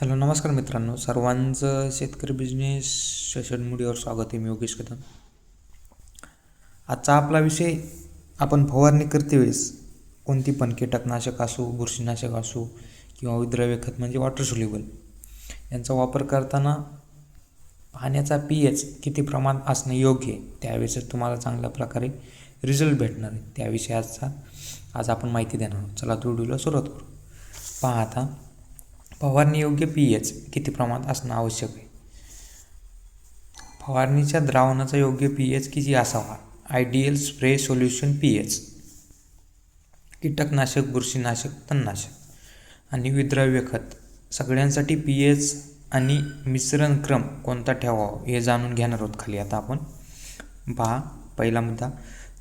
Hello नमस्कार मित्रांनो. सर्वांचं शेतकरी बिझनेस सोशल मीडियावर स्वागत आहे. मी योगेश कदम. आजचा आपला विषय आपण फवारणी करते वेळेस कोणती पण कीटकनाशक असो बुरशीनाशक असो किंवा विद्रव्य खत म्हणजे वॉटर सोल्युबल यांचा वापर करताना पाण्याचा पी एच किती प्रमाण असणं योग्य आहे त्यावेळेस तुम्हाला चांगल्या प्रकारे रिझल्ट भेटणार आहे. त्याविषयी आजचा आज आपण माहिती देणार आहोत. चला तो व्हिडिओला सुरुवात करू. पहा आता फवारणी योग्य पी एच किती प्रमाणात असणं आवश्यक आहे? फवारणीच्या द्रावणाचा योग्य पी एच किती असावा? Ideal spray solution P H कीटकनाशक बुरशीनाशक तणनाशक आणि विद्रव्य खत. सगळ्यांसाठी पी एच आणि मिश्रण क्रम कोणता ठेवावा हे जाणून घेणार आहोत खाली. आता आपण पहा पहिला मुद्दा.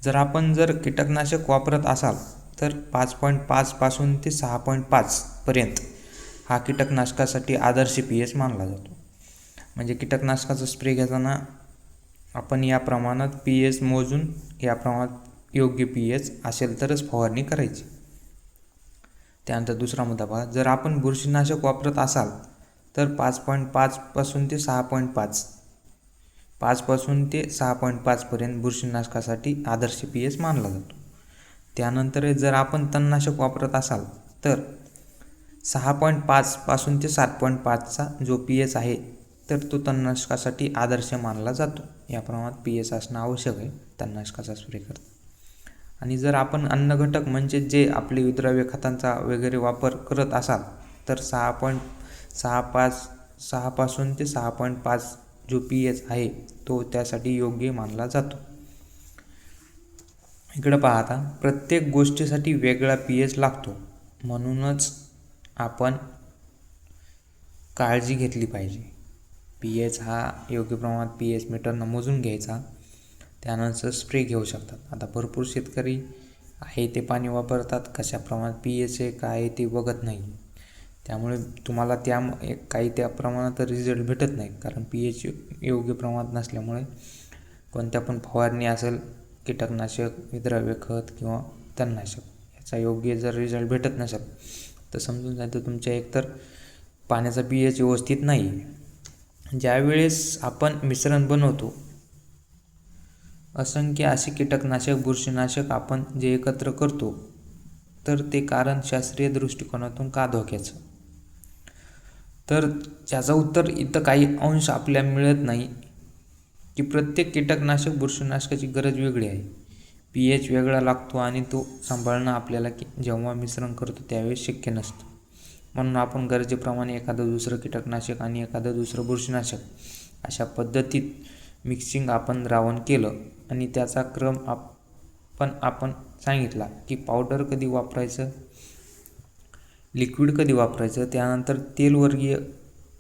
जर आपण जर कीटकनाशक वापरत असाल तर पाच पॉईंट पाचपासून ते सहा पॉईंट पाचपर्यंत हा कीटकनाशकासाठी आदर्श पी एच मानला जातो. म्हणजे कीटकनाशकाचा स्प्रे घेताना आपण या प्रमाणात पी एच मोजून या प्रमाणात योग्य पी एच असेल तरच फवारणी करायची. त्यानंतर दुसरा मुद्दा पहा. जर आपण बुरशीनाशक वापरत असाल तर पाच पॉईंट पाचपासून ते सहा पॉईंट पाच पाचपासून ते सहा पॉईंट पाचपर्यंत बुरशीनाशकासाठी आदर्श पी एच मानला जातो. त्यानंतर जर आपण तणनाशक वापरत असाल तर सहा पॉईंट पाचपासून ते सात पॉईंट पाचचा जो पी एच आहे तर तो तणनाशकासाठी आदर्श मानला जातो. या प्रमाणात पी एच असणं आवश्यक आहे तणनाशकाचा स्प्रे करता आणि जर आपण अन्नघटक म्हणजे जे आपले विद्राव्य खतांचा वगैरे वापर करत असाल तर सहा पॉईंट सहा पाच सहापासून ते सहा पॉईंट पाच जो पी एच आहे तो त्यासाठी योग्य मानला जातो. इकडं पाहता प्रत्येक गोष्टीसाठी वेगळा पी एच लागतो. म्हणूनच आपण काळजी घेतली पाहिजे. पी एच हा योग्य प्रमाणात पी एच मीटरनं मोजून घ्यायचा. त्यानंतर स्प्रे घेऊ शकतात. आता भरपूर शेतकरी आहे ते पाणी वापरतात. कशा प्रमाणात पी एच आहे काय आहे ते बघत नाही. त्यामुळे तुम्हाला त्या काही त्या प्रमाणात रिझल्ट भेटत नाही. कारण पी एच योग्य प्रमाणात नसल्यामुळे कोणत्या पण फवारणी असेल कीटकनाशक विद्रव्य खत किंवा तणनाशक याचा योग्य जर रिझल्ट भेटत नसेल तर समजून जातं तुमच्या एकतर पाण्याचा पी एच व्यवस्थित नाही. आहे ज्यावेळेस आपण मिश्रण बनवतो असंख्य असे कीटकनाशक बुरशीनाशक आपण जे एकत्र करतो तर ते कारण शास्त्रीय दृष्टिकोनातून का धोक्याचं? तर त्याचं उत्तर इथं काही अंश आपल्याला मिळत नाही की प्रत्येक कीटकनाशक बुरशीनाशकाची गरज वेगळी आहे. पी एच वेगळा लागतो आणि तो सांभाळणं आपल्याला की जेव्हा मिश्रण करतो त्यावेळेस शक्य नसतं. म्हणून आपण गरजेप्रमाणे एखादं दुसरं कीटकनाशक आणि एखादं दुसरं बुरशीनाशक अशा पद्धतीत मिक्सिंग आपण द्रावण केलं आणि त्याचा क्रम आप पण आपण सांगितला की पावडर कधी वापरायचं? लिक्विड कधी वापरायचं? त्यानंतर तेलवर्गीय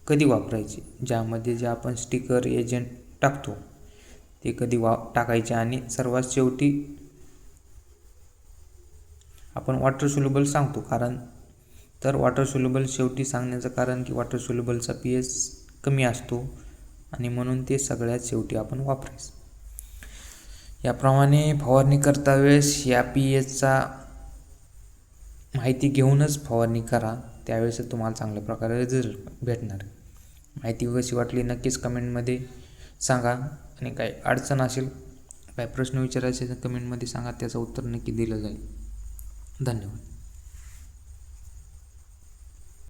कधी वापरायचे? ज्यामध्ये जे आपण स्टिकर एजंट टाकतो ते कधी वा टाकायचे आणि सर्वात शेवटी आपण वॉटर सोल्युबल सांगतो. कारण तर वॉटर सोल्युबल शेवटी सांगण्याचं कारण की वॉटर सोल्युबलचा पी एच कमी असतो आणि म्हणून ते सगळ्यात शेवटी आपण वापरायचं. याप्रमाणे फवारणी करता वेळेस या पी एचचा माहिती घेऊनच फवारणी करा. त्यावेळेस तुम्हाला चांगल्या प्रकारे रिझल्ट भेटणार. माहिती कशी वाटली नक्कीच कमेंटमध्ये सांगा. आणि काही अडचण असेल काही प्रश्न विचारायचे तर कमेंटमध्ये सांगा. त्याचं उत्तर नक्की दिलं जाईल. धन्यवाद.